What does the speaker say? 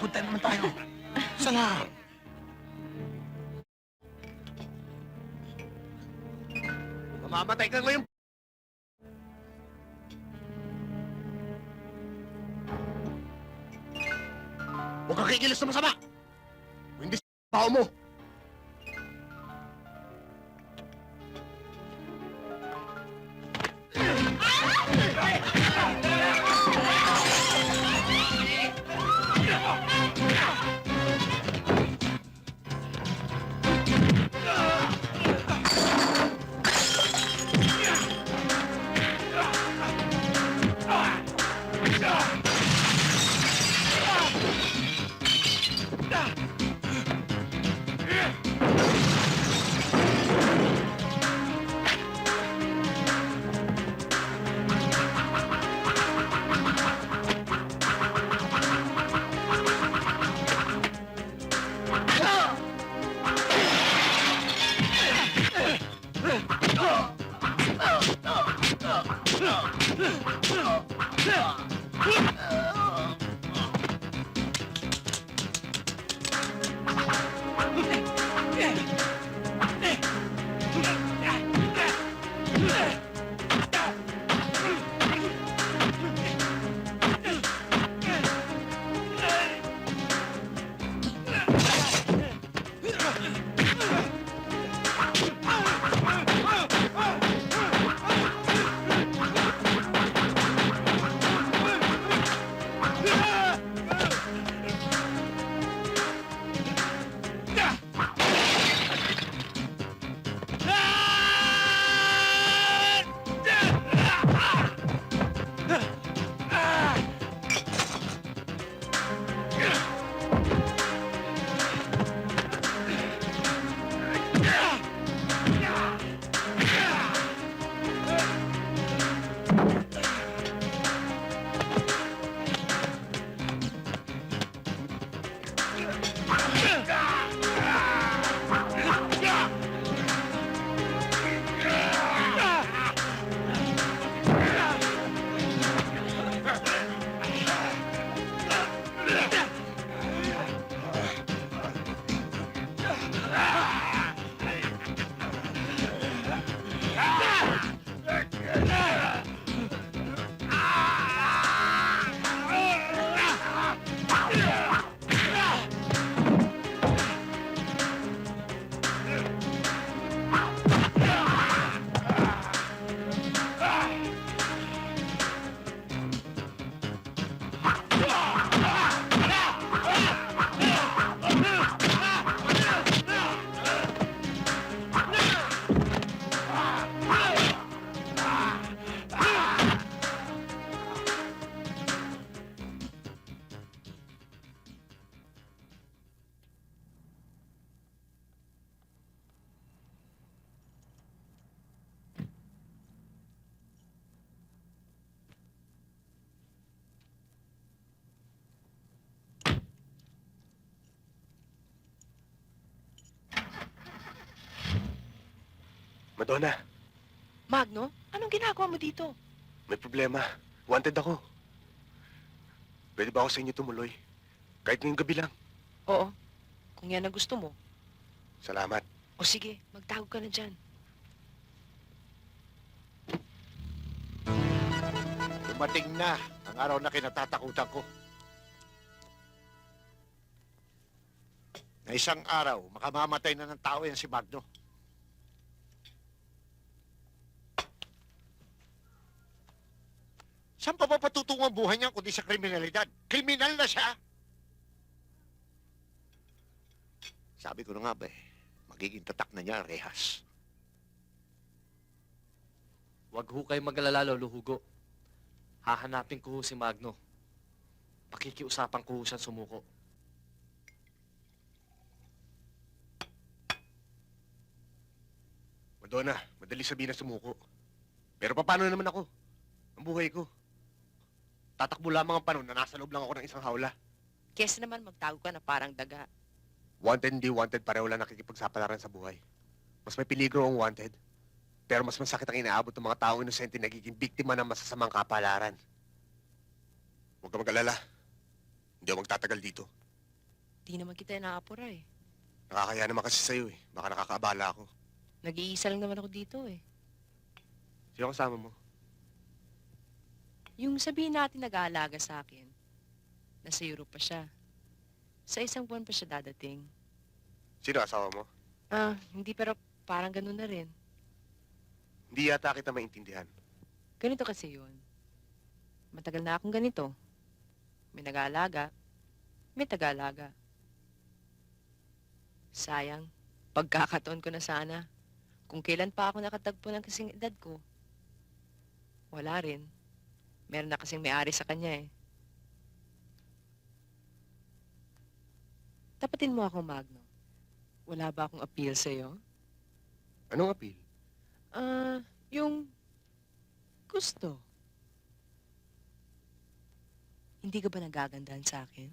Punta naman tayo. Saan nga? Mamamatay ka ngayon! Huwag kang kikilos na masama! Kung hindi sa tao mo! Ah! Madonna, Magno, anong ginagawa mo dito? may problema. Wanted ako. Pwede ba ako sa inyo tumuloy? Kahit ngayong gabi lang. Oo, kung yan ang gusto mo. Salamat. O sige, magtago ka na dyan. Dumating na ang araw na kinatatakutan ko. Na isang araw, makamamatay na ng tao yan si Magno. Saan pa ba patutungo ang buhay niya kundi sa kriminalidad? Kriminal na siya! Sabi ko na nga ba eh, magiging tatak na niya ang rehas. Huwag ho kayo mag-alala, Lolo Hugo. Hahanapin ko ho si Magno. Pakikiusapan ko ho siyang sumuko. Madonna, madali sabihin na sumuko. Pero paano naman ako? Ang buhay ko. Tatakbo lamang ang panahon na nasa loob lang ako ng isang hawla. Kesa naman magtago ka na parang daga. Wanted hindi wanted, pareho lang nakikipagsapalaran sa buhay. Mas may peligro ang wanted. Pero mas masakit ang inaabot ng mga taong inosente na nagiging biktima ng masasamang kapalaran. Huwag ka mag-alala. Hindi ako magtatagal dito. Di naman kita inaapura eh. Nakakaya naman kasi sa'yo eh. Baka nakakaabala ako. Nag-iisa lang naman ako dito eh. Sino kasama mo? Yung sabihin natin nag-aalaga sa akin, nasa Europe pa siya. Sa isang buwan pa siya dadating. Sino asawa mo? Ah, hindi pero parang ganun na rin. Hindi yata kita maintindihan. Ganito kasi yun. Matagal na akong ganito. May nag-aalaga, may taga-alaga. Sayang, pagkakataon ko na sana. Kung kailan pa ako nakatagpo ng kasing edad ko. Wala rin. Meron na kasing may-ari sa kanya eh. Tapatin mo ako, Magno. Wala ba akong appeal sa'yo? Anong appeal? Ah, yung gusto. Hindi ka ba nagagandahan sa akin?